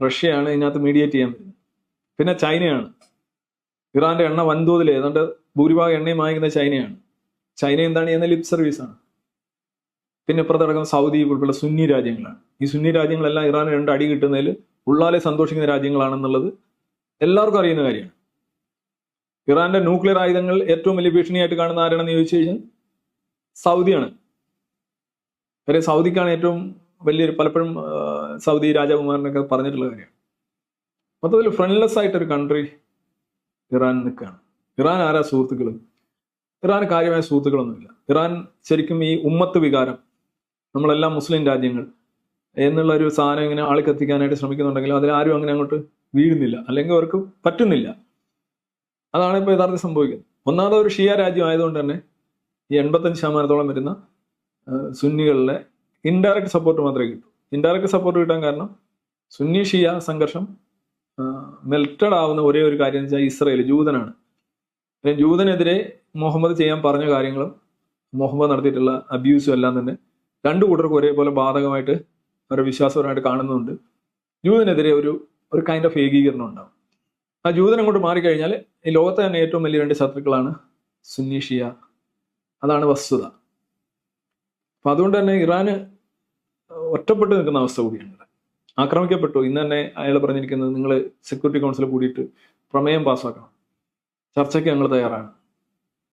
റഷ്യയാണ് ഇതിനകത്ത് മീഡിയേറ്റ് ചെയ്യാൻ. പറ്റുന്നത് പിന്നെ ചൈനയാണ്. ഇറാന്റെ എണ്ണ വൻതോതിൽ ഏതാണ്ട് ഭൂരിഭാഗം എണ്ണയും വാങ്ങിക്കുന്ന ചൈനയാണ്. ചൈന എന്താണ് ചെയ്യുന്നത്? ലിപ് സർവീസാണ് പിന്നെ ഇപ്പുറത്ത് കിടക്കുന്ന സൗദി ഉൾപ്പെടെ സുന്നി രാജ്യങ്ങളാണ്. ഈ സുന്നി രാജ്യങ്ങളെല്ലാം ഇറാന് രണ്ട് അടി കിട്ടുന്നതിൽ ഉള്ളാലെ സന്തോഷിക്കുന്ന രാജ്യങ്ങളാണെന്നുള്ളത് എല്ലാവർക്കും അറിയുന്ന കാര്യമാണ്. ഇറാന്റെ ന്യൂക്ലിയർ ആയുധങ്ങൾ ഏറ്റവും വലിയ ഭീഷണിയായിട്ട് കാണുന്ന ആരാണെന്ന് ചോദിച്ചു കഴിഞ്ഞാൽ സൗദിയാണ്. കാര്യം സൗദിക്കാണ് ഏറ്റവും വലിയൊരു പലപ്പോഴും സൗദി രാജകുമാരനൊക്കെ പറഞ്ഞിട്ടുള്ള കാര്യമാണ് മൊത്തത്തിൽ ഫ്രണ്ട്ലെസ് ആയിട്ടൊരു കൺട്രി ഇറാൻ നിൽക്കുകയാണ്. ഇറാൻ ആരാ സുഹൃത്തുക്കൾ ഇറാൻ കാര്യമായ സുഹൃത്തുക്കളൊന്നുമില്ല. ഇറാൻ ശരിക്കും ഈ ഉമ്മത്ത് വികാരം നമ്മളെല്ലാം മുസ്ലിം രാജ്യങ്ങൾ എന്നുള്ള ഒരു സാധനം ഇങ്ങനെ ആളിക്കെത്തിക്കാനായിട്ട് ശ്രമിക്കുന്നുണ്ടെങ്കിലും അതിൽ ആരും അങ്ങനെ അങ്ങോട്ട് വീഴുന്നില്ല. അല്ലെങ്കിൽ അവർക്ക് പറ്റുന്നില്ല. അതാണ് ഇപ്പോൾ യഥാർത്ഥം സംഭവിക്കുന്നത്. ഒന്നാമത് ഒരു ഷിയ രാജ്യം ആയതുകൊണ്ട് തന്നെ ഈ എൺപത്തഞ്ച് ശതമാനത്തോളം വരുന്ന സുന്നികളിലെ ഇൻഡയറക്റ്റ് സപ്പോർട്ട് മാത്രമേ കിട്ടൂ. ഇൻഡയറക്റ്റ് സപ്പോർട്ട് കിട്ടാൻ കാരണം സുന്നി ഷിയ സംഘർഷം മെൽറ്റഡ് ആവുന്ന ഒരേ ഒരു കാര്യം എന്ന് വെച്ചാൽ ഇസ്രയേൽ ജൂതനാണ്. പിന്നെ ജൂതനെതിരെ മുഹമ്മദ് ചെയ്യാൻ പറഞ്ഞ കാര്യങ്ങളും മുഹമ്മദ് നടത്തിയിട്ടുള്ള അബ്യൂസും എല്ലാം തന്നെ രണ്ടു കൂട്ടർക്കും ഒരേപോലെ ബാധകമായിട്ട് അവരെ വിശ്വാസപരമായിട്ട് കാണുന്നുണ്ട്. ജൂതനെതിരെ ഒരു ഒരു കൈൻഡ് ഓഫ് ഏകീകരണം ഉണ്ടാവും. ആ ജൂതൻ അങ്ങോട്ട് മാറിക്കഴിഞ്ഞാൽ ഈ ലോകത്തെ തന്നെ ഏറ്റവും വലിയ രണ്ട് ശത്രുക്കളാണ് സുന്നിഷിയ അതാണ് വസ്തുത. അപ്പൊ അതുകൊണ്ട് തന്നെ ഇറാന് ഒറ്റപ്പെട്ട് നിൽക്കുന്ന അവസ്ഥ കൂടിയാണ് ആക്രമിക്കപ്പെട്ടു. ഇന്ന് തന്നെ അയാൾ പറഞ്ഞിരിക്കുന്നത് നിങ്ങൾ സെക്യൂരിറ്റി കൗൺസിൽ കൂടിയിട്ട് പ്രമേയം പാസ്സാക്കണം. ചർച്ചയ്ക്ക് ഞങ്ങൾ തയ്യാറാണ്.